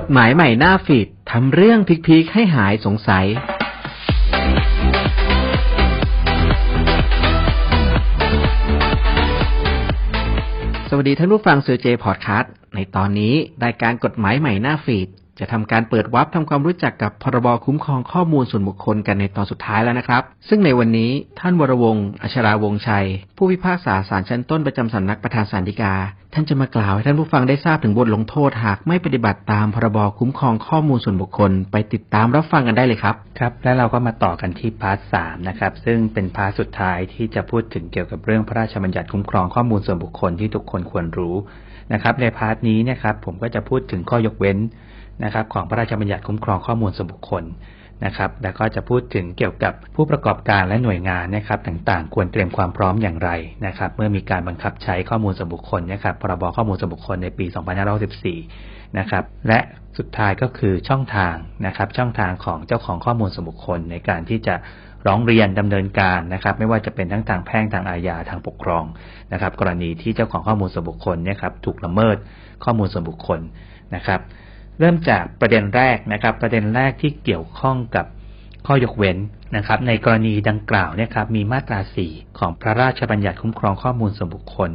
กฎหมายใหม่หน้าฟีดทำเรื่องพิกๆให้หายสงสัย สวัสดีท่านผู้ฟังเซอร์เจพอดคาสต์ในตอนนี้รายการกฎหมายใหม่หน้าฟีด จะทำการเปิดวับทำความรู้จักกับพรบคุ้มครองข้อมูลส่วนบุคคลกันในตอนสุดท้ายแล้วนะครับ ซึ่งในวันนี้ท่านวรวงศ์อัชราวงชัย ผู้พิพากษาศาลชั้นต้นประจำสำนักประธานศาลฎีกา ท่านจะมากล่าวให้ท่านผู้ฟังได้ทราบถึงบทลงโทษหากไม่ปฏิบัติตามพรบคุ้มครองข้อมูลส่วนบุคคล ไปติดตามรับฟังกันได้เลยครับครับ และเราก็มาต่อกันที่พาร์ทสามนะครับ ซึ่งเป็นพาร์ทสุดท้ายที่จะพูดถึงเกี่ยวกับเรื่องพระราชบัญญัติคุ้มครองข้อมูลส่วนบุคคลที่ทุกคนควรรู้นะครับในพาร์ทนี้นะครับผมก็จะพูดถึงข้อยกเว้น นะครับของพระราชบัญญัติคุ้มครองข้อมูลส่วนบุคคลนะครับ แล้วก็จะพูดถึงเกี่ยวกับผู้ประกอบการและหน่วยงานนะครับต่างๆ ควรเตรียมความพร้อมอย่างไรนะครับ เมื่อมีการบังคับใช้ข้อมูลส่วนบุคคลนะครับพรบข้อมูลส่วนบุคคลในปี 2514นะครับและสุดท้ายก็คือช่องทางนะครับ ช่องทางของเจ้าของข้อมูลส่วนบุคคลในการที่จะร้องเรียนดำเนินการนะครับ ไม่ว่าจะเป็นทั้งทางแพ่งทางอาญาทางปกครองนะครับ กรณีที่เจ้าของข้อมูลส่วนบุคคลเนี่ยครับถูกละเมิดข้อมูลส่วนบุคคลนะครับ เริ่มจากประเด็นแรกนะครับ ประเด็นแรกที่เกี่ยวข้องกับข้อยกเว้นนะครับ ในกรณีดังกล่าวเนี่ยครับมีมาตรา 4 ของพระราชบัญญัติคุ้มครองข้อมูลส่วนบุคคล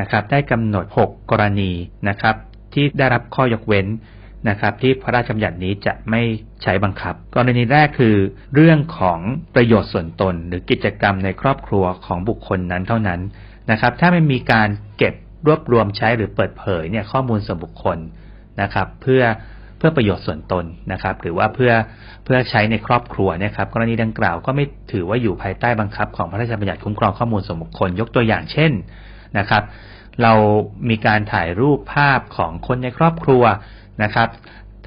นะครับ ได้กำหนด 6 กรณีนะครับ ที่ได้รับข้อยกเว้นนะครับ ที่พระราชบัญญัตินี้จะไม่ใช้บังคับ กรณีแรกคือ เรื่องของประโยชน์ส่วนตน หรือกิจกรรมในครอบครัวของบุคคลนั้นเท่านั้นนะครับ ถ้าไม่มีการเก็บรวบรวมใช้หรือเปิดเผยเนี่ยข้อมูลส่วนบุคคล นะครับ เพื่อเพื่อประโยชน์ส่วนตนนะครับ หรือว่าเพื่อเพื่อใช้ในครอบครัวนะครับ กรณีดังกล่าวก็ไม่ถือว่าอยู่ภายใต้บังคับ ของพระราชบัญญัติคุ้มครองข้อมูลส่วนบุคคลยกตัวอย่างเช่นนะครับ เรามีการถ่ายรูปภาพของคนในครอบครัวนะครับ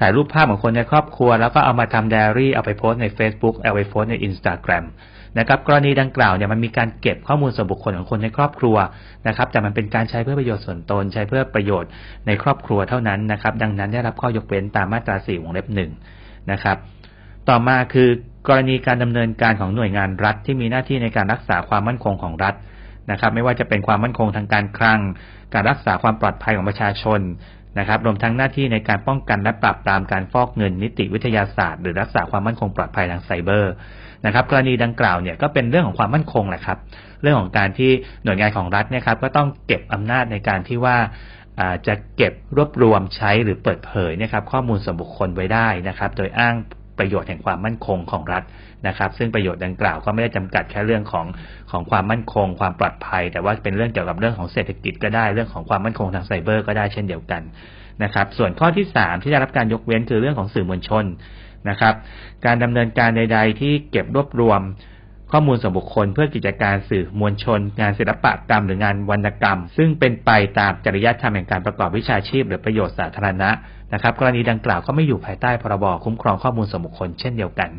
ถ่ายรูปภาพของคนในครอบครัว แล้วก็เอามาทำไดอารี่เอาไปโพสต์ใน Facebook เอาไปโพสต์ใน Instagram นะครับกรณีดังกล่าวเนี่ยมันมีการเก็บข้อมูลส่วนบุคคลของคนในครอบครัวนะครับแต่มันเป็นการใช้เพื่อประโยชน์ส่วนตน ใช้เพื่อประโยชน์ในครอบครัวเท่านั้นนะครับดังนั้นได้รับข้อยกเว้นตามมาตรา4วงเล็บหนึ่งนะครับต่อมาคือกรณีการดำเนินการของหน่วยงานรัฐ ที่มีหน้าที่ในการรักษาความมั่นคงของรัฐนะครับ ไม่ว่าจะเป็นความมั่นคงทางการคลัง การรักษาความปลอดภัยของประชาชนนะครับ รวมทั้งหน้าที่ในการป้องกันและปราบปรามการฟอกเงินนิติวิทยาศาสตร์ หรือรักษาความมั่นคงปลอดภัยทางไซเบอร์ นะครับกรณีดังกล่าวเนี่ยก็เป็นเรื่องของความมั่นคงแหละครับ เรื่องของการที่หน่วยงานของรัฐเนี่ยครับก็ต้องเก็บอำนาจในการที่ว่าจะเก็บรวบรวมใช้หรือเปิดเผยนะครับข้อมูลส่วนบุคคลไว้ได้นะครับ โดยอ้างประโยชน์แห่งความมั่นคงของรัฐนะครับ ซึ่งประโยชน์ดังกล่าวก็ไม่ได้จำกัดแค่เรื่องของของความมั่นคง ความปลอดภัย แต่ว่าเป็นเรื่องเกี่ยวกับเรื่องของเศรษฐกิจก็ได้เรื่องของความมั่นคงทางไซเบอร์ก็ได้เช่นเดียวกันนะครับ ส่วนข้อที่ 3 ที่ได้รับการยกเว้นคือเรื่องของสื่อมวลชน นะครับ การดำเนินการใด ๆ ที่เก็บรวบรวมข้อมูลส่วนบุคคลเพื่อกิจการสื่อมวลชน งานศิลปกรรม หรืองานวรรณกรรม ซึ่งเป็นไปตามจริยธรรมแห่งการประกอบวิชาชีพ หรือประโยชน์สาธารณะนะครับ กรณีดังกล่าวก็ไม่อยู่ภายใต้พรบคุ้มครองข้อมูลส่วนบุคคลเช่นเดียวกัน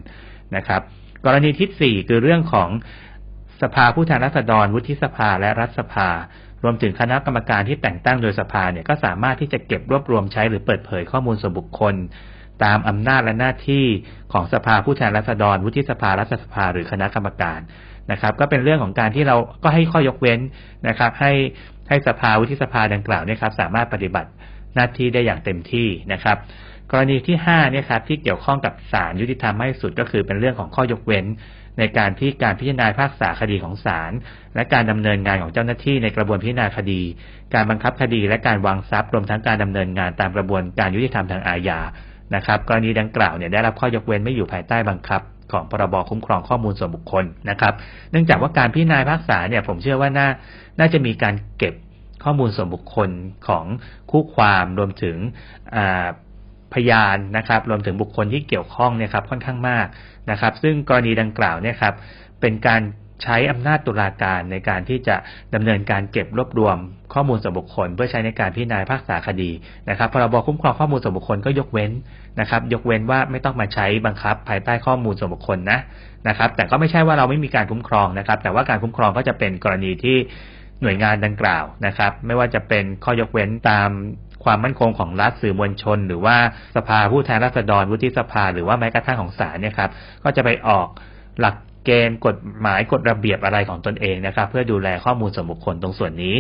นะครับ กรณีที่ 4 คือเรื่องของสภาผู้แทนราษฎรวุฒิสภาและรัฐสภา รวมถึงคณะกรรมการที่แต่งตั้งโดยสภาเนี่ยก็สามารถที่จะเก็บรวบรวมใช้หรือเปิดเผยข้อมูลส่วนบุคคล ตามอำนาจและหน้าที่ของสภาผู้แทนราษฎร วุฒิสภารัฐสภาหรือคณะกรรมการนะครับ ก็เป็นเรื่องของการที่เราก็ให้ข้อยกเว้นนะครับ ให้ให้สภาวุฒิสภาดังกล่าวเนี่ยครับ สามารถปฏิบัติหน้าที่ได้อย่างเต็มที่นะครับ กรณีที่5เนี่ยครับที่เกี่ยวข้องกับศาลยุติธรรมให้สุดก็คือเป็นเรื่องของข้อยกเว้น ในการที่การพิจารณาภาคษาคดีของศาลและการดำเนินงานของเจ้าหน้าที่ในกระบวนพิจารณาคดี การบังคับคดี และการวางทรัพย์รวมทั้งการดำเนินงานตามกระบวนการยุติธรรมทางอาญา นะครับกรณีดังกล่าวเนี่ยได้รับข้อยกเว้นไม่อยู่ภายใต้บังคับ ของพรบคุ้มครองข้อมูลส่วนบุคคลนะครับ เนื่องจากว่าการพิจารณาภาคษาเนี่ยผมเชื่อว่าน่าน่าจะมีการเก็บข้อมูลส่วนบุคคลของคู่ความรวมถึงพยานนะครับ รวมถึงบุคคลที่เกี่ยวข้องเนี่ยครับค่อนข้างมากนะครับ ซึ่งกรณีดังกล่าวเนี่ยครับเป็นการ ใช้อำนาจตุลาการในการที่จะดำเนินการเก็บรวบรวมข้อมูลส่วนบุคคล เพื่อใช้ในการพิจารณาภาคษาคดีนะครับพรบคุ้มครองข้อมูลส่วนบุคคลก็ยกเว้นนะครับ ยกเว้นว่าไม่ต้องมาใช้บังคับภายใต้ข้อมูลส่วนบุคคลนะนะครับ แต่ก็ไม่ใช่ว่าเราไม่มีการคุ้มครองนะครับ แต่ว่าการคุ้มครองก็จะเป็นกรณีที่หน่วยงานดังกล่าวนะครับ ไม่ว่าจะเป็นข้อยกเว้นตามความมั่นคงของรัฐสื่อมวลชน หรือว่าสภาผู้แทนราษฎรวุฒิสภา หรือว่าแม้กระทั่งของศาลเนี่ยครับก็จะไปออกหลัก เกณฑ์กฎหมายกฎระเบียบอะไรของตนเองนะครับ เพื่อดูแลข้อมูลส่วนบุคคลตรงส่วนนี้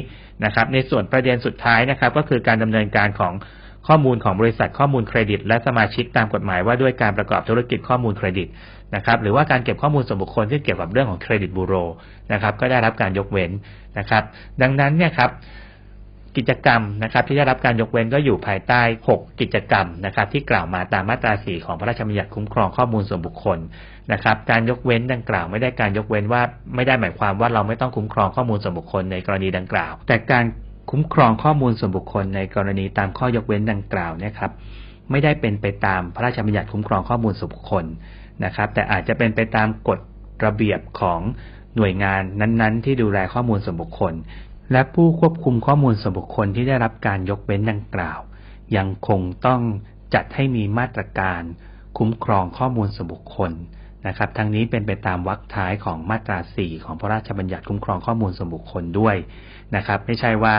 นะครับ ในส่วนประเด็นสุดท้ายนะครับ ก็คือการดำเนินการของข้อมูลของบริษัทข้อมูลเครดิต และสมาชิกตามกฎหมายว่าด้วยการประกอบธุรกิจข้อมูลเครดิตนะครับหรือว่าการเก็บข้อมูลส่วนบุคคลที่เกี่ยวกับเรื่องของเครดิตบูโรนะครับก็ได้รับการยกเว้นนะครับ ดังนั้นเนี่ยครับกิจกรรมนะครับที่ได้รับการยกเว้นก็อยู่ภายใต้ 6 กิจกรรมนะครับที่กล่าวมาตามมาตรา 4 ของพระราชบัญญัติคุ้มครองข้อมูลส่วนบุคคล นะครับ การยกเว้นดังกล่าว ไม่ได้การยกเว้นว่าไม่ได้หมายความว่าเราไม่ต้องคุ้มครองข้อมูลส่วนบุคคลในกรณีดังกล่าว แต่การคุ้มครองข้อมูลส่วนบุคคลในกรณีตามข้อยกเว้นดังกล่าวนะครับไม่ได้เป็นไปตามพระราชบัญญัติคุ้มครองข้อมูลส่วนบุคคลนะครับ แต่อาจจะเป็นไปตามกฎระเบียบของหน่วยงานนั้นๆ ที่ดูแลข้อมูลส่วนบุคคล และผู้ควบคุมข้อมูลส่วนบุคคลที่ได้รับการยกเว้นดังกล่าว ยังคงต้องจัดให้มีมาตรการคุ้มครองข้อมูลส่วนบุคคล นะครับทั้งนี้เป็นไปตามวรรคท้ายของมาตรา 4 ของพระราชบัญญัติคุ้มครองข้อมูลส่วนบุคคลด้วยนะครับ ไม่ใช่ว่า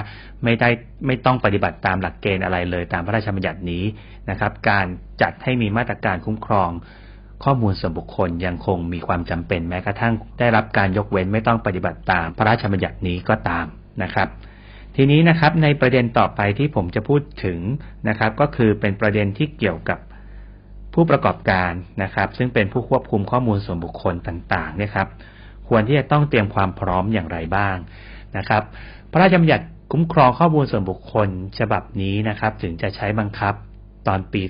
ไม่ได้ไม่ต้องปฏิบัติตามหลักเกณฑ์อะไรเลยตามพระราชบัญญัตินี้นะครับ การจัดให้มีมาตรการคุ้มครองข้อมูลส่วนบุคคลยังคงมีความจำเป็นแม้กระทั่งได้รับการยกเว้นไม่ต้องปฏิบัติตามพระราชบัญญัตินี้ก็ตามนะครับ ทีนี้นะครับในประเด็นต่อไปที่ผมจะพูดถึงนะครับ ก็คือเป็นประเด็นที่เกี่ยวกับ ผู้ประกอบการนะครับ ซึ่งเป็นผู้ควบคุมข้อมูลส่วนบุคคลต่างๆเนี่ยครับควรที่จะต้องเตรียมความพร้อมอย่างไรบ้างนะครับ พระราชบัญญัติคุ้มครองข้อมูลส่วนบุคคลฉบับนี้นะครับ ถึงจะใช้บังคับตอนปี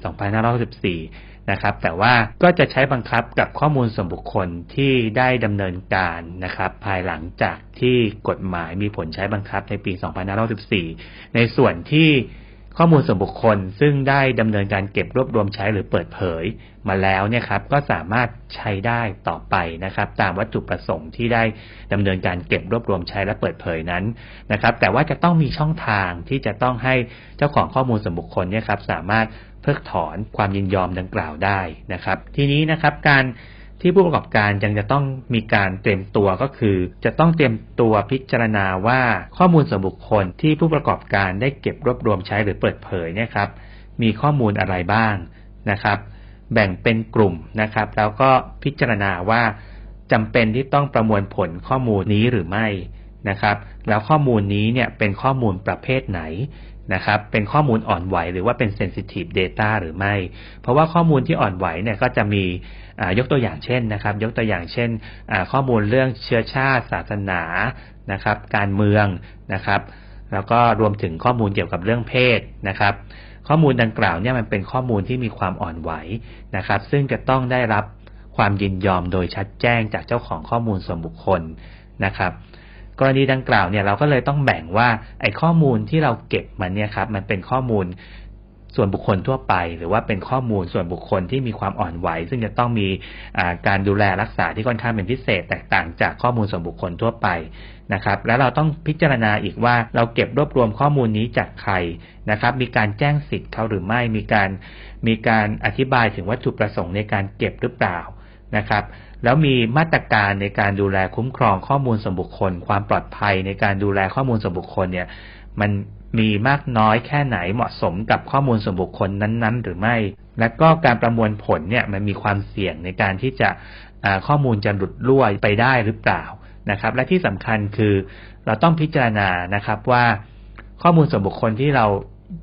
2564 นะครับ แต่ว่าก็จะใช้บังคับกับข้อมูลส่วนบุคคลที่ได้ดำเนินการนะครับ ภายหลังจากที่กฎหมายมีผลใช้บังคับในปี 2564 ในส่วนที่ ข้อมูลส่วนบุคคลซึ่งได้ดำเนินการเก็บรวบรวมใช้หรือเปิดเผยมาแล้วเนี่ยครับก็สามารถใช้ได้ต่อไปนะครับ ตามวัตถุประสงค์ที่ได้ดำเนินการเก็บรวบรวมใช้และเปิดเผยนั้นนะครับ แต่ว่าจะต้องมีช่องทางที่จะต้องให้เจ้าของข้อมูลส่วนบุคคลเนี่ยครับสามารถเพิกถอนความยินยอมดังกล่าวได้นะครับ ทีนี้นะครับการ ที่ผู้ประกอบการยังจะต้องมีการเตรียมตัวก็คือ จะต้องเตรียมตัวพิจารณาว่าข้อมูลส่วนบุคคลที่ผู้ประกอบการได้เก็บรวบรวมใช้หรือเปิดเผยเนี่ยครับ มีข้อมูลอะไรบ้างนะครับ แบ่งเป็นกลุ่มนะครับ แล้วก็พิจารณาว่าจำเป็นที่ต้องประมวลผลข้อมูลนี้หรือไม่นะครับ แล้วข้อมูลนี้เนี่ยเป็นข้อมูลประเภทไหน นะครับเป็นข้อมูลอ่อนไหวหรือว่าเป็น sensitive data หรือไม่ เพราะว่าข้อมูลที่อ่อนไหวเนี่ยก็จะมียกตัวอย่างเช่นนะครับ ยกตัวอย่างเช่น ข้อมูลเรื่องเชื้อชาติ ศาสนานะครับ การเมืองนะครับ แล้วก็รวมถึงข้อมูลเกี่ยวกับเรื่องเพศนะครับ ข้อมูลดังกล่าวเนี่ยมันเป็นข้อมูลที่มีความอ่อนไหวนะครับ ซึ่งจะต้องได้รับความยินยอมโดยชัดแจ้งจากเจ้าของข้อมูลส่วนบุคคลนะครับ กรณีดังกล่าวเนี่ยเราก็เลยต้องแบ่งว่าไอ้ข้อมูลที่เราเก็บมันเนี่ยครับมันเป็นข้อมูลส่วนบุคคลทั่วไป หรือว่าเป็นข้อมูลส่วนบุคคลที่มีความอ่อนไหว ซึ่งจะต้องมีการดูแลรักษาที่ค่อนข้างเป็นพิเศษ แตกต่างจากข้อมูลส่วนบุคคลทั่วไปนะครับแล้วเราต้องพิจารณาอีกว่าเราเก็บรวบรวมข้อมูลนี้จากใครนะครับ มีการแจ้งสิทธิ์เขาหรือไม่มีการมีการอธิบายถึงวัตถุประสงค์ในการเก็บหรือเปล่านะครับ แล้วมีมาตรการในการดูแลคุ้มครองข้อมูลส่วนบุคคล ความปลอดภัยในการดูแลข้อมูลส่วนบุคคลเนี่ย มันมีมากน้อยแค่ไหนเหมาะสมกับข้อมูลส่วนบุคคลนั้น ๆ หรือไม่ และก็การประมวลผลเนี่ยมันมีความเสี่ยงในการที่จะข้อมูลจะหลุดล่วไปได้หรือเปล่านะครับ และที่สำคัญคือเราต้องพิจารณานะครับว่า ข้อมูลส่วนบุคคลที่เรา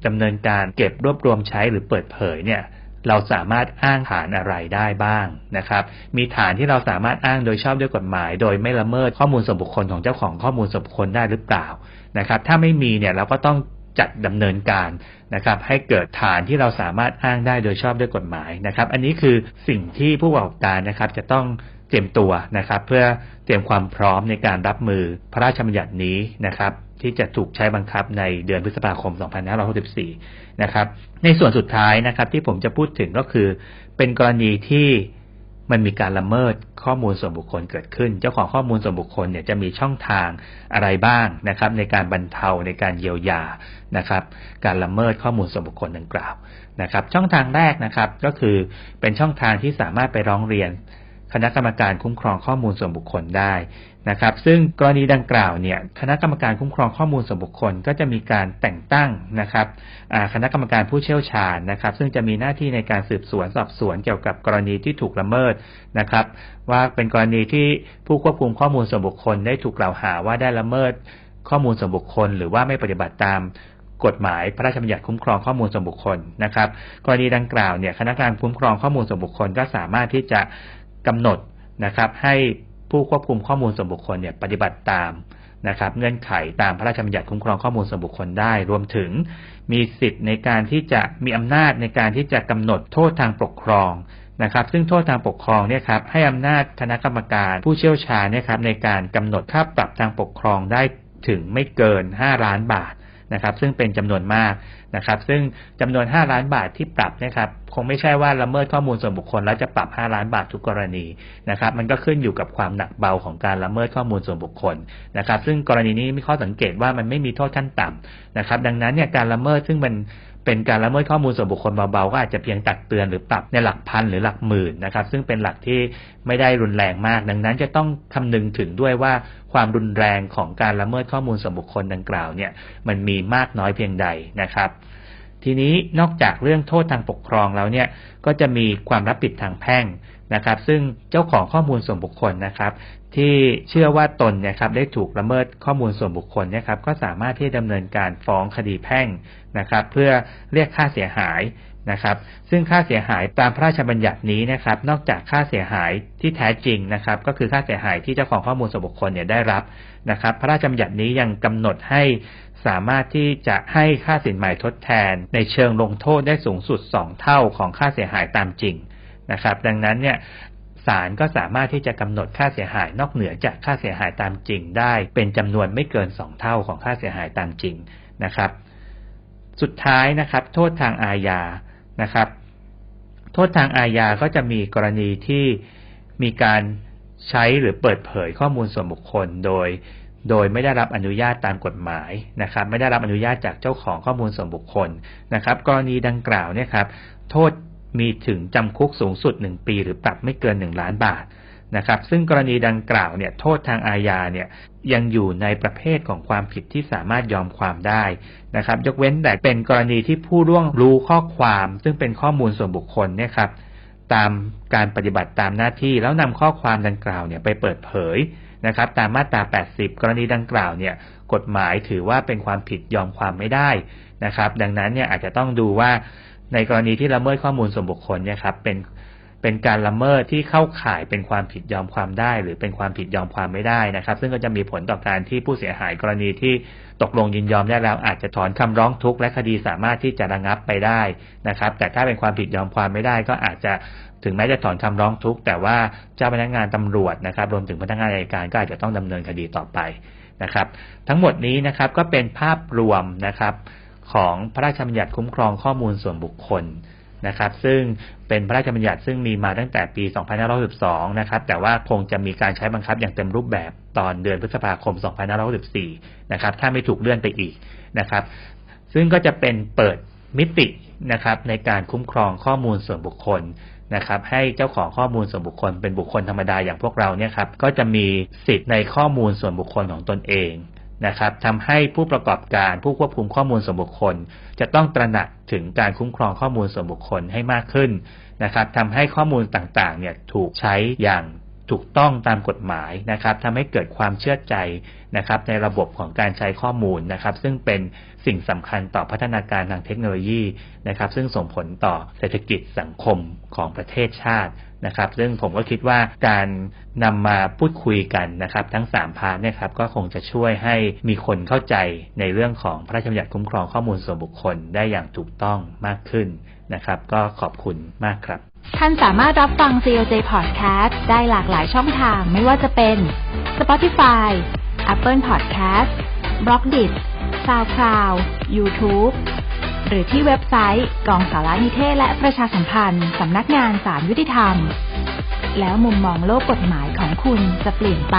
ดำเนินการเก็บรวบรวมใช้หรือเปิดเผยเนี่ย เราสามารถอ้างฐานอะไรได้บ้างนะครับ มีฐานที่เราสามารถอ้างโดยชอบด้วยกฎหมาย โดยไม่ละเมิดข้อมูลส่วนบุคคลของเจ้าของข้อมูลส่วนบุคคลได้หรือเปล่านะครับ ถ้าไม่มีเนี่ยเราก็ต้องจัดดำเนินการนะครับ ให้เกิดฐานที่เราสามารถอ้างได้โดยชอบด้วยกฎหมายนะครับ อันนี้คือสิ่งที่ผู้ประกอบการนะครับ จะต้องเตรียมตัวนะครับ เพื่อเตรียมความพร้อมในการรับมือพระราชบัญญัตินี้นะครับ ที่จะถูกใช้บังคับในเดือนพฤษภาคม 2564 นะครับ ในส่วนสุดท้ายนะครับ ที่ผมจะพูดถึงก็คือ เป็นกรณีที่มันมีการละเมิดข้อมูลส่วนบุคคลเกิดขึ้น เจ้าของข้อมูลส่วนบุคคลเนี่ยจะมีช่องทางอะไรบ้างนะครับ ในการบรรเทาในการเยียวยานะครับ การละเมิดข้อมูลส่วนบุคคลดังกล่าวนะครับ ช่องทางแรกนะครับก็คือเป็นช่องทางที่สามารถไปร้องเรียน คณะกรรมการคุ้มครองข้อมูลส่วนบุคคลได้นะครับ ซึ่งกรณีดังกล่าวเนี่ยคณะกรรมการคุ้มครองข้อมูลส่วนบุคคล ก็จะมีการแต่งตั้งนะครับคณะกรรมการผู้เชี่ยวชาญนะครับ ซึ่งจะมีหน้าที่ในการสืบสวนสอบสวนเกี่ยวกับกรณีที่ถูกละเมิดนะครับ ว่าเป็นกรณีที่ผู้ควบคุมข้อมูลส่วนบุคคล ได้ถูกกล่าวหาว่าได้ละเมิดข้อมูลส่วนบุคคล หรือว่าไม่ปฏิบัติตามกฎหมายพระราชบัญญัติคุ้มครองข้อมูลส่วนบุคคลนะครับ กรณีดังกล่าวเนี่ยคณะกรรมการคุ้มครองข้อมูลส่วนบุคคลก็สามารถที่จะ กำหนดนะครับ ให้ผู้ควบคุมข้อมูลส่วนบุคคลเนี่ยปฏิบัติตามนะครับ เงื่อนไขตามพระราชบัญญัติคุ้มครองข้อมูลส่วนบุคคลได้ รวมถึงมีสิทธิ์ในการที่จะมีอำนาจในการที่จะกำหนดโทษทางปกครองนะครับ ซึ่งโทษทางปกครองเนี่ยครับให้อำนาจคณะกรรมการผู้เชี่ยวชาญเนี่ยครับในการกำหนดค่าปรับทางปกครองได้ถึงไม่เกิน 5 ล้านบาท นะครับ ซึ่งเป็นจำนวนมากนะครับ ซึ่งจำนวน 5 ล้านบาทที่ปรับนะครับคงไม่ใช่ว่าละเมิดข้อมูลส่วนบุคคลแล้วจะปรับ 5 ล้านบาททุกกรณีนะครับ มันก็ขึ้นอยู่กับความหนักเบาของการละเมิดข้อมูลส่วนบุคคลนะครับ ซึ่งกรณีนี้มีข้อสังเกตว่ามันไม่มีโทษขั้นต่ำนะครับ ดังนั้นเนี่ยการละเมิดซึ่งมัน เป็นการละเมิดข้อมูลส่วนบุคคลเบาๆก็อาจจะเพียงตักเตือนหรือปรับในหลักพันหรือหลักหมื่นนะครับซึ่งเป็นหลักที่ไม่ได้รุนแรงมาก ดังนั้นจะต้องคำนึงถึงด้วยว่าความรุนแรงของการละเมิดข้อมูลส่วนบุคคลดังกล่าวเนี่ยมันมีมากน้อยเพียงใดนะครับ ทีนี้นอกจากเรื่องโทษทางปกครองแล้วเนี่ยก็จะมีความรับผิดทางแพ่ง นะครับ ซึ่งเจ้าของข้อมูลส่วนบุคคลนะครับ ที่เชื่อว่าตนเนี่ยครับได้ถูกละเมิดข้อมูลส่วนบุคคลเนี่ยครับก็สามารถที่ดำเนินการฟ้องคดีแพ่งนะครับ เพื่อเรียกค่าเสียหายนะครับ ซึ่งค่าเสียหายตามพระราชบัญญัตินี้นะครับ นอกจากค่าเสียหายที่แท้จริงนะครับ ก็คือค่าเสียหายที่เจ้าของข้อมูลส่วนบุคคลเนี่ยได้รับนะครับ พระราชบัญญัตินี้ยังกำหนดให้สามารถที่จะให้ค่าสินใหม่ทดแทน ในเชิงลงโทษได้สูงสุด 2 เท่าของค่าเสียหายตามจริง นะครับ ดังนั้นเนี่ยศาลก็สามารถที่จะกำหนดค่าเสียหายนอกเหนือจากค่าเสียหายตามจริงได้ เป็นจำนวนไม่เกิน 2 เท่าของค่าเสียหายตามจริงนะครับ สุดท้ายนะครับ โทษทางอาญานะครับ โทษทางอาญาก็จะมีกรณีที่มีการใช้หรือเปิดเผยข้อมูลส่วนบุคคลโดย โดยไม่ได้รับอนุญาตตามกฎหมายนะครับ ไม่ได้รับอนุญาตจากเจ้าของข้อมูลส่วนบุคคลนะครับ กรณีดังกล่าวเนี่ยครับ โทษ มีถึงจำคุกสูงสุด 1 ปีหรือปรับไม่เกิน 1 ล้านบาทนะครับ ซึ่งกรณีดังกล่าวเนี่ยโทษทางอาญาเนี่ยยังอยู่ในประเภทของความผิดที่สามารถยอมความได้นะครับ ยกเว้นแต่เป็นกรณีที่ผู้ร่วงรู้ข้อความ ซึ่งเป็นข้อมูลส่วนบุคคลเนี่ยครับตามการปฏิบัติตามหน้าที่แล้วนำข้อความดังกล่าวเนี่ยไปเปิดเผยนะครับ ตามมาตรา 80 กรณีดังกล่าวเนี่ยกฎหมายถือว่าเป็นความผิดยอมความไม่ได้นะครับ ดังนั้นเนี่ยอาจจะต้องดูว่า ในกรณีที่ละเมิดข้อมูลส่วนบุคคลเนี่ยครับเป็นเป็นการละเมิดที่เข้าข่ายเป็นความผิดยอมความได้ หรือเป็นความผิดยอมความไม่ได้นะครับ ซึ่งก็จะมีผลต่อการที่ผู้เสียหายกรณีที่ตกลงยินยอมได้แล้วอาจจะถอนคำร้องทุกข์และคดีสามารถที่จะระงับไปได้นะครับ แต่ถ้าเป็นความผิดยอมความไม่ได้ก็อาจจะถึงแม้จะถอนคำร้องทุกข์แต่ว่าเจ้าพนักงานตำรวจนะครับ รวมถึงพนักงานอัยการก็อาจจะต้องดำเนินคดีต่อไปนะครับ ทั้งหมดนี้นะครับก็เป็นภาพรวมนะครับ ของพระราชบัญญัติคุ้มครองข้อมูลส่วนบุคคลนะครับ ซึ่งเป็นพระราชบัญญัติซึ่งมีมาตั้งแต่ปี 2562นะครับ แต่ว่าคงจะมีการใช้บังคับอย่างเต็มรูปแบบตอนเดือนพฤษภาคม 2564 นะครับ ถ้าไม่ถูกเลื่อนไปอีกนะครับ ซึ่งก็จะเป็นเปิดมิตินะครับในการคุ้มครองข้อมูลส่วนบุคคลนะครับ ให้เจ้าของข้อมูลส่วนบุคคลเป็นบุคคลธรรมดาอย่างพวกเราเนี่ยครับ ก็จะมีสิทธิ์ในข้อมูลส่วนบุคคลของตนเอง นะครับทำให้ผู้ประกอบการผู้ควบคุมข้อมูลส่วนบุคคล จะต้องตระหนักถึงการคุ้มครองข้อมูลส่วนบุคคลให้มากขึ้นนะครับทำให้ข้อมูลต่างๆเนี่ยถูกใช้อย่างถูกต้องตามกฎหมายนะครับทำให้เกิดความเชื่อใจนะครับ ในระบบของการใช้ข้อมูลนะครับ ซึ่งเป็นสิ่งสำคัญต่อพัฒนาการทางเทคโนโลยีนะครับ ซึ่งส่งผลต่อเศรษฐกิจสังคมของประเทศชาติ นะครับ ซึ่งผมก็คิดว่าการนำมาพูดคุยกันนะครับ ทั้ง 3 พาร์ทเนี่ยครับก็คงจะช่วยให้มีคนเข้าใจในเรื่องของพระราชบัญญัติคุ้มครองข้อมูลส่วนบุคคลได้อย่างถูกต้องมากขึ้นนะครับ ก็ขอบคุณมากครับ ท่านสามารถรับฟัง COJ Podcast ได้หลากหลายช่องทางไม่ว่าจะเป็น Spotify Apple Podcast b l o g d i t SoundCloud YouTube หรือที่เว็บไซต์ กองสารนิเทศและประชาสัมพันธ์ สำนักงานสารยุติธรรม แล้วมุมมองโลกกฎหมายของคุณจะเปลี่ยนไป